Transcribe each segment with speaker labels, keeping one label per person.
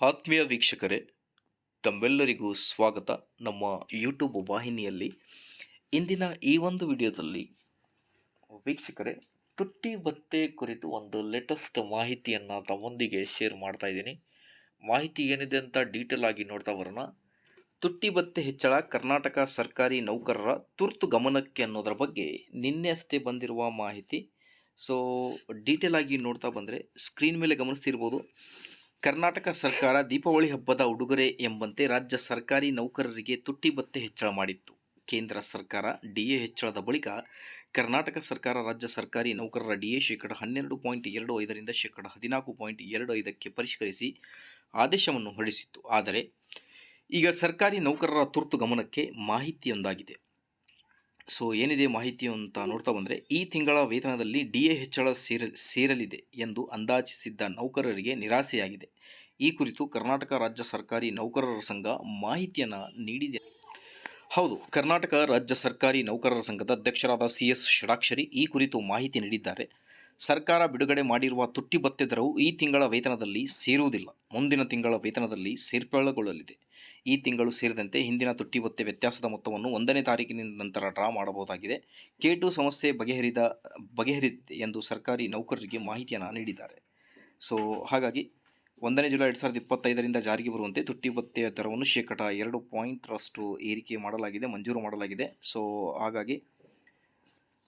Speaker 1: ಆತ್ಮೀಯ ವೀಕ್ಷಕರೇ, ತಮ್ಮೆಲ್ಲರಿಗೂ ಸ್ವಾಗತ. ನಮ್ಮ ಯೂಟ್ಯೂಬ್ ವಾಹಿನಿಯಲ್ಲಿ ಇಂದಿನ ಈ ಒಂದು ವಿಡಿಯೋದಲ್ಲಿ ವೀಕ್ಷಕರೇ, ತುಟ್ಟಿ ಭತ್ತೆ ಕುರಿತು ಒಂದು ಲೇಟೆಸ್ಟ್ ಮಾಹಿತಿಯನ್ನು ತಮ್ಮೊಂದಿಗೆ ಶೇರ್ ಮಾಡ್ತಾ ಇದ್ದೀನಿ. ಮಾಹಿತಿ ಏನಿದೆ ಅಂತ ಡೀಟೇಲ್ ಆಗಿ ನೋಡ್ತಾ ಬರೋಣ. ತುಟ್ಟಿ ಭತ್ತೆ ಹೆಚ್ಚಳ ಕರ್ನಾಟಕ ಸರ್ಕಾರಿ ನೌಕರರ ತುರ್ತು ಗಮನಕ್ಕೆ ಅನ್ನೋದರ ಬಗ್ಗೆ ನಿನ್ನೆ ಅಷ್ಟೇ ಬಂದಿರುವ ಮಾಹಿತಿ. ಸೊ ಡೀಟೇಲ್ ಆಗಿ ನೋಡ್ತಾ ಬಂದರೆ ಸ್ಕ್ರೀನ್ ಮೇಲೆ ಗಮನಿಸ್ತಿರ್ಬೋದು. ಕರ್ನಾಟಕ ಸರ್ಕಾರ ದೀಪಾವಳಿ ಹಬ್ಬದ ಉಡುಗೊರೆ ಎಂಬಂತೆ ರಾಜ್ಯ ಸರ್ಕಾರಿ ನೌಕರರಿಗೆ ತುಟ್ಟಿ ಭತ್ತೆ ಹೆಚ್ಚಳ ಮಾಡಿತ್ತು. ಕೇಂದ್ರ ಸರ್ಕಾರ ಡಿಎ ಹೆಚ್ಚಳದ ಬಳಿಕ ಕರ್ನಾಟಕ ಸರ್ಕಾರ ರಾಜ್ಯ ಸರ್ಕಾರಿ ನೌಕರರ ಡಿಎ ಶೇಕಡ ಹನ್ನೆರಡು ಪಾಯಿಂಟ್ ಎರಡು ಐದರಿಂದ ಶೇಕಡ ಹದಿನಾಲ್ಕು ಪಾಯಿಂಟ್ ಎರಡು ಐದಕ್ಕೆ ಪರಿಷ್ಕರಿಸಿ ಆದೇಶವನ್ನು ಹೊರಡಿಸಿತ್ತು. ಆದರೆ ಈಗ ಸರ್ಕಾರಿ ನೌಕರರ ತುರ್ತು ಗಮನಕ್ಕೆ ಮಾಹಿತಿಯೊಂದಾಗಿದೆ. ಸೊ ಏನಿದೆ ಮಾಹಿತಿ ಅಂತ ನೋಡ್ತಾ ಬಂದರೆ, ಈ ತಿಂಗಳ ವೇತನದಲ್ಲಿ ಡಿ ಎ ಹೆಚ್ಚಳ ಸೇರ, ಸೇರಲಿದೆ ಎಂದು ಅಂದಾಜಿಸಿದ್ದ ನೌಕರರಿಗೆ ನಿರಾಸೆಯಾಗಿದೆ. ಈ ಕುರಿತು ಕರ್ನಾಟಕ ರಾಜ್ಯ ಸರ್ಕಾರಿ ನೌಕರರ ಸಂಘ ಮಾಹಿತಿಯನ್ನು ನೀಡಿದೆ. ಹೌದು, ಕರ್ನಾಟಕ ರಾಜ್ಯ ಸರ್ಕಾರಿ ನೌಕರರ ಸಂಘದ ಅಧ್ಯಕ್ಷರಾದ ಸಿ ಎಸ್ ಷಡಾಕ್ಷರಿ ಈ ಕುರಿತು ಮಾಹಿತಿ ನೀಡಿದ್ದಾರೆ. ಸರ್ಕಾರ ಬಿಡುಗಡೆ ಮಾಡಿರುವ ತುಟ್ಟಿ ಭತ್ಯೆ ದರವು ಈ ತಿಂಗಳ ವೇತನದಲ್ಲಿ ಸೇರುವುದಿಲ್ಲ. ಮುಂದಿನ ತಿಂಗಳ ವೇತನದಲ್ಲಿ ಸೇರ್ಪಡೆಗೊಳ್ಳಲಿದೆ. ಈ ತಿಂಗಳು ಸೇರಿದಂತೆ ಹಿಂದಿನ ತುಟ್ಟಿ ಒತ್ತೆ ವ್ಯತ್ಯಾಸದ ಮೊತ್ತವನ್ನು ಒಂದನೇ ತಾರೀಕಿನ ನಂತರ ಡ್ರಾ ಮಾಡಬಹುದಾಗಿದೆ. ಕೆ ಟು ಸಮಸ್ಯೆ ಬಗೆಹರಿದ, ಬಗೆಹರಿದಿದೆ ಎಂದು ಸರ್ಕಾರಿ ನೌಕರರಿಗೆ ಮಾಹಿತಿಯನ್ನು ನೀಡಿದ್ದಾರೆ. ಸೊ, ಹಾಗಾಗಿ ಒಂದನೇ ಜುಲೈ ಎರಡು ಸಾವಿರದ ಇಪ್ಪತ್ತೈದರಿಂದ ಜಾರಿಗೆ ಬರುವಂತೆ ತುಟ್ಟಿ ಭತ್ಯೆಯ ದರವನ್ನು ಶೇಕಡ ಎರಡು ಪಾಯಿಂಟ್ರಷ್ಟು ಏರಿಕೆ ಮಾಡಲಾಗಿದೆ, ಮಂಜೂರು ಮಾಡಲಾಗಿದೆ. ಸೊ, ಹಾಗಾಗಿ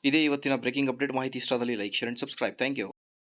Speaker 1: ಇದೇ ಇವತ್ತಿನ ಬ್ರೇಕಿಂಗ್ ಅಪ್ಡೇಟ್. ಮಾಹಿತಿ ಇಷ್ಟದಲ್ಲಿ like, share and subscribe. Thank you.